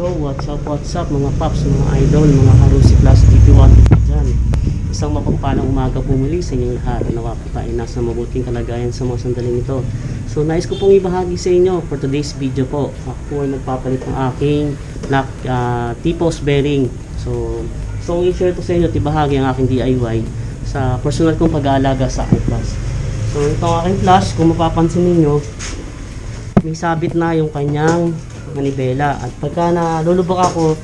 Yo, what's up, what's up mga paps, mga idol, mga Harusi Plus DP1 dyan. Isang mapagpalang umaga po muli sa inyong lahat. Nawa po tayo nasa mabuting kalagayan sa mga sandaling ito. So, nais ko pong ibahagi sa inyo for today's video po. Ako ay magpapalit ng aking lock, uh, T-post bearing. So, so i-share to sa inyo, tibahagi ang aking DIY sa personal kong pag-aalaga sa aking plus. So, itong aking flash, kung mapapansin ninyo, may sabit na yung kanyang manibela. At pagka nalulubog ako,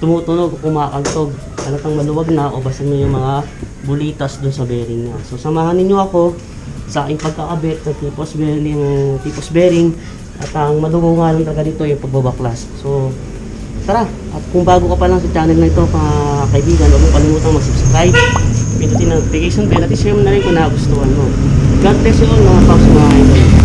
tumutunog kumakantog. Halatang maluwag na o basag na yung mga bulitas dun sa bearing niya. So samahan ninyo ako sa aking pagkakabit ng tipos bearing, tipos bearing at ang madugo nga lang talaga dito yung pagbabaklas. So tara, at kung bago ka pa lang sa channel na ito, mga kaibigan, huwag mo kalimutan mag-subscribe, pindutin ang notification bell at i-share na rin kung nagustuhan mo. God bless you all mga paps mga idol.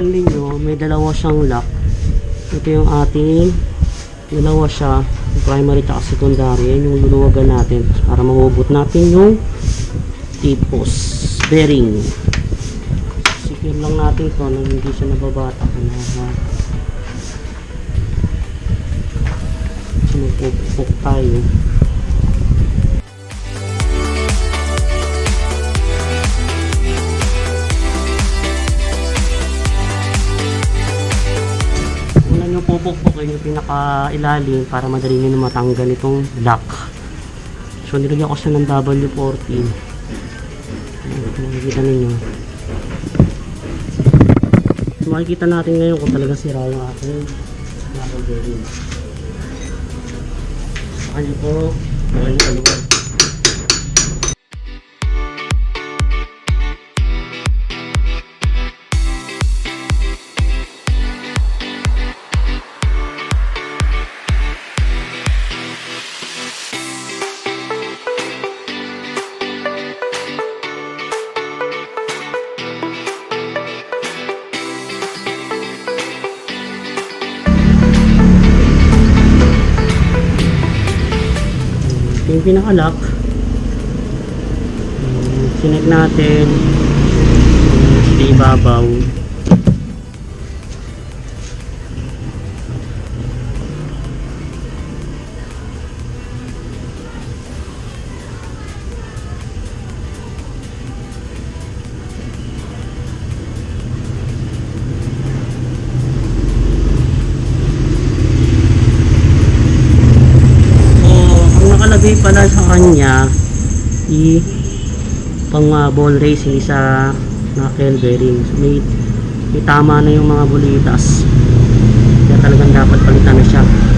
Natanggal ninyo, may dalawa siyang lock. Ito yung ating dalawa siya, primary at secondary. Yan yung luluwagan natin para mahubot natin yung tipos bearing. Secure lang natin to nang hindi siya nababata na ha. Sinupupok tayo. Nyo pupukpukin yung pinaka-ilalim para madali nyo na matanggal itong lock. So nilagyan ko siya ng W14. Ayan, kung makikita ninyo. So, makikita natin ngayon kung talaga sira yung ating knuckle bearing. Sa kanya po, kanya kaluwag. Yung pinaka-lock. Sinek natin. Sa ibabaw. Nakalagay pala sa kanya, i pang ah, ball racing sa knuckle bearing. So, may, may tama na yung mga bulitas. Kaya talagang dapat palitan na siya.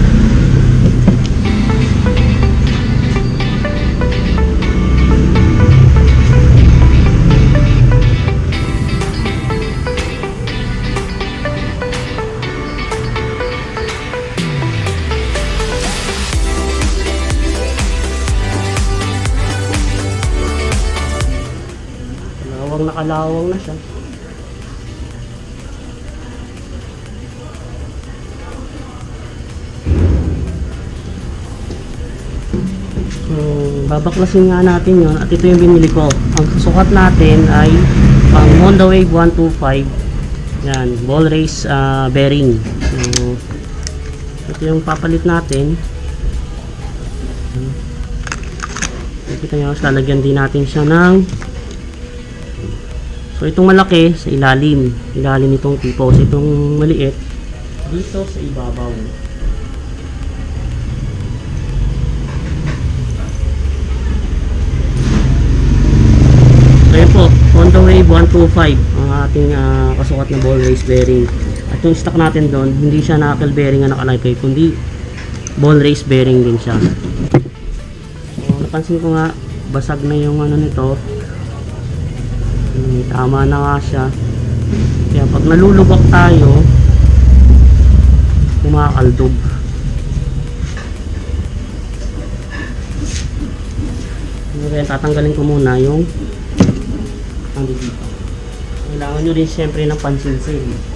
Lawang nakalawang na siya. So, babaklasin nga natin yon at ito yung binili ko. Ang sukat natin ay pang Honda Wave 125. Yan, ball race ah, bearing. So, ito yung papalit natin. Kita nyo, lalagyan din natin siya ng So itong malaki sa ilalim, ilalim nitong tipo. So itong maliit dito sa ibabaw. Yun po, Honda Wave 125 ang ating ah, kasukat na ball race bearing. At yung stock natin doon, hindi siya knuckle bearing na nakalagay, kundi ball race bearing din siya. So napansin ko nga, basag na yung ano nito, tama na nga siya. Kaya pag nalulubak tayo, kumakaldog. Ano Kaya tatanggalin ko muna yung ano dito. Kailangan nyo rin siyempre ng pansinsin.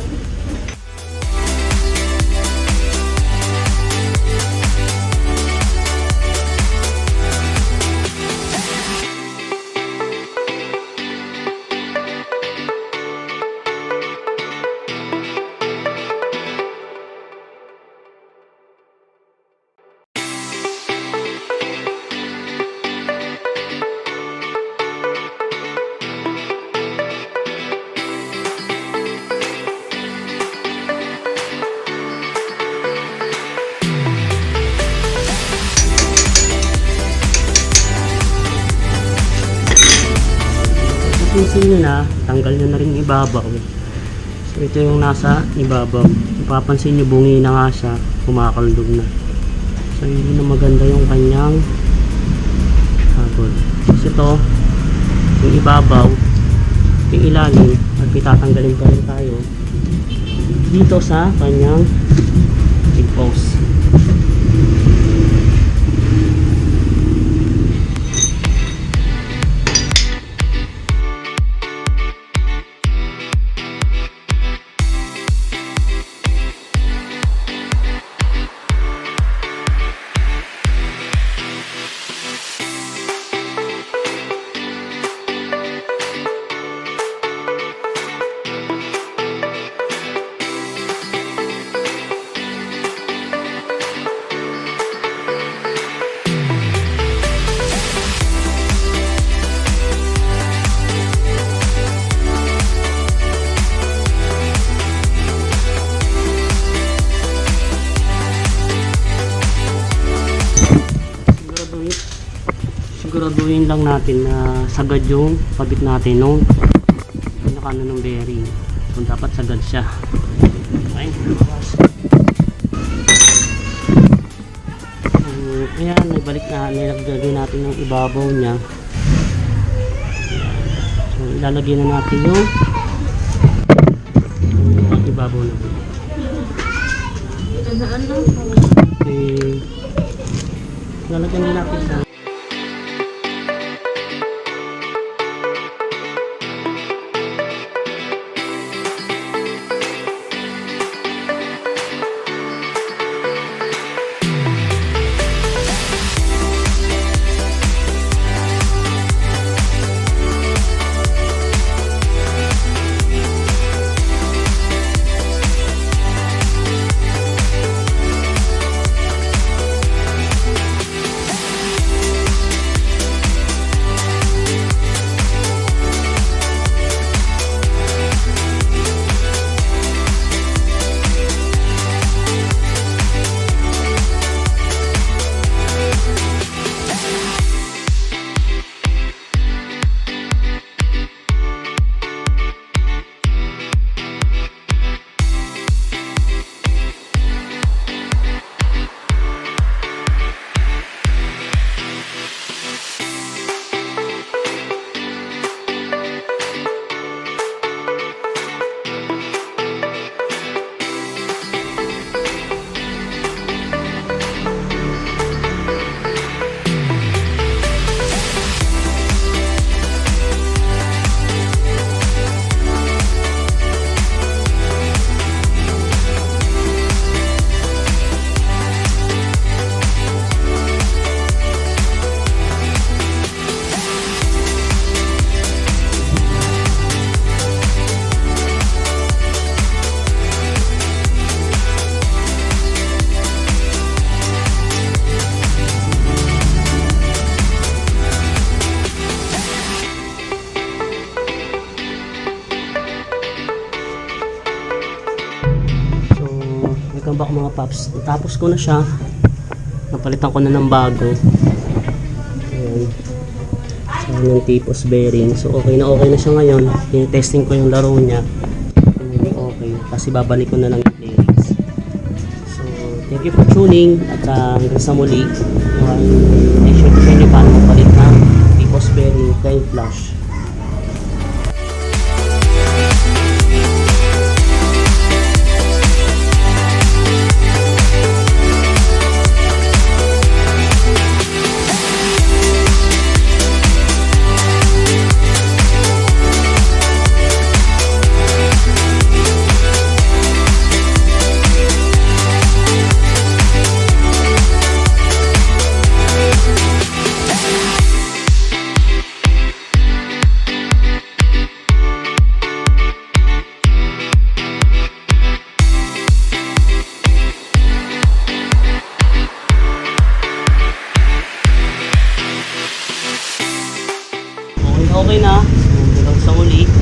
Pinsin nyo na, tanggal nyo na rin yung ibabaw. So ito yung nasa ibabaw. Mapapansin nyo bungi na nga siya, kumakaldog na. So hindi na maganda yung kanyang habol. So ito, yung ibabaw, yung ilalim, at itatanggalin pa rin tayo dito sa kanyang post. Siguraduhin lang natin na sagad yung pabit natin nung pinakano ng bearing. So dapat sagad siya. Okay um, ayan nagbalik na nilagay natin ng ibabaw niya. So ilalagay na natin yung ibabaw na okay. Lalagyan din natin sa mga paps. Tapos ko na siya. Napalitan ko na ng bago. Ayan. So, yung tipos bearing. So, okay na okay na siya ngayon. Tinetesting ko yung laro niya. Hindi okay. Kasi babalik ko na lang yung bearings. So, thank you for tuning. At uh, hanggang sa muli. Uh, make sure to share nyo paano magpalit ng tipos bearing kay Flash. okay na. Hanggang sa uli.